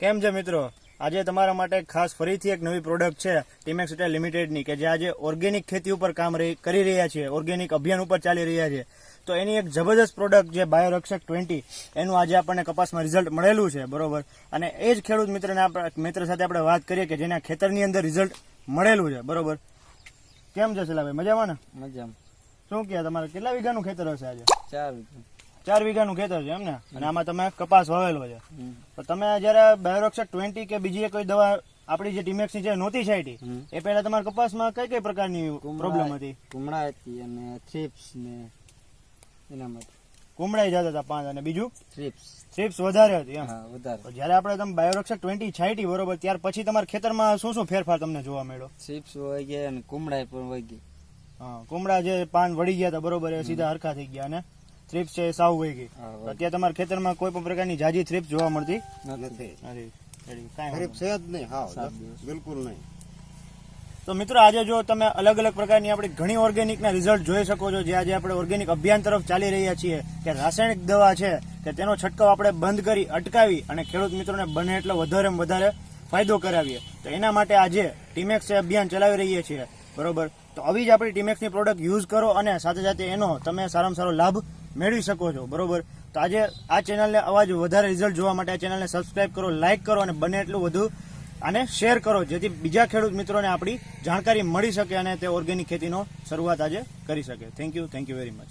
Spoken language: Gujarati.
કેમ છે મિત્રો? આજે તમારા માટે ખાસ ફરીથી એક નવી પ્રોડક્ટ છે ટીમેક્સ ઇટા લિમિટેડની કે જે આજે ઓર્ગેનિક ખેતી ઉપર કામ કરી રહ્યા છે ઓર્ગેનિક અભિયાન ઉપર ચાલી રહ્યા છે. તો એની એક જબરદસ્ત પ્રોડક્ટ જે બાયોરક્ષક ટ્વેન્ટી એનું આજે આપણને કપાસમાં રિઝલ્ટ મળેલું છે બરોબર? અને એ જ ખેડૂત મિત્રને આપણે મિત્ર સાથે આપણે વાત કરીએ કે જેના ખેતરની અંદર રિઝલ્ટ મળેલું છે બરોબર? કેમ છે શિલાભાઈ મજામાં ને? મજામાં. શું કહે તમારે? કેટલા વીઘાનું ખેતર હશે આજે? ચાર ચાર વીઘાનું ખેતર છે એમ ને? અને આમાં તમે કપાસ વાવેલો છે. તો તમે જયારે બાયોરક્ષક ટ્વેન્ટી કે બીજી કોઈ દવા આપણી જે ટીમેક્સની જે નહોતી છાંટી. એ પહેલા તમારા કપાસમાં કઈ કઈ પ્રકારની પ્રોબ્લેમ હતી? કુમળા હતી અને થ્રીપ્સ ને એના માટે. કુમળાઈ જતા હતા પાંચ અને બીજું? થ્રીપ્સ. થ્રીપ્સ વધારે હતી એમ. હા વધારે. જ્યારે આપણે તમે બાયોરોક્ષક ટ્વેન્ટી છાંટી બરોબર ત્યાર પછી તમારા ખેતરમાં શું શું ફેરફાર તમને જોવા મળ્યો? થ્રીપ્સ વહી ગયા અને કુમળાઈ પણ વહી ગઈ હા કુમળા જે પાન વળી ગયા હતા બરોબર એ સીધા હરખા થઈ ગયા અને? થ્રીપ્સ છે એ સાવ વહી ગઈ અત્યારે તમારા ખેતરમાં કોઈ પણ પ્રકારની જાજી થ્રીપ્સ જોવા મળતી નથી. છે જ નહીં. હા બિલકુલ નહીં. તો મિત્રો આજે જો તમે અલગ અલગ પ્રકારની આપણી ઘણી ઓર્ગેનિકના રિઝલ્ટ જોઈ શકો છો જે આજે આપણે ઓર્ગેનિક અભિયાન તરફ ચાલી રહ્યા છીએ કે રાસાયણિક દવા છે કે તેનો છંટકાવ આપણે બંધ કરી અટકાવી અને ખેડૂત મિત્રોને બને એટલો વધારે વધારે ફાયદો કરાવીએ. તો એના માટે આજે ટીમેક્સ અભિયાન ચલાવી રહીએ છીએ. બરોબર? તો આવી જ આપણી ટીમેક્સની પ્રોડક્ટ યુઝ કરો અને સાથે સાથે એનો તમે સારામાં સારો લાભ મેળવી શકો છો, બરોબર? તો આજે આ ચેનલને અવાજ વધારે રિઝલ્ટ જોવા માટે આ ચેનલને સબસ્ક્રાઇબ કરો લાઇક કરો અને બને એટલું વધુ અને શેર કરો, જેથી બીજા ખેડૂત મિત્રોને આપણી જાણકારી મળી શકે અને તે ઓર્ગેનિક ખેતીનો શરૂઆત આજે કરી શકે. Thank you thank you very much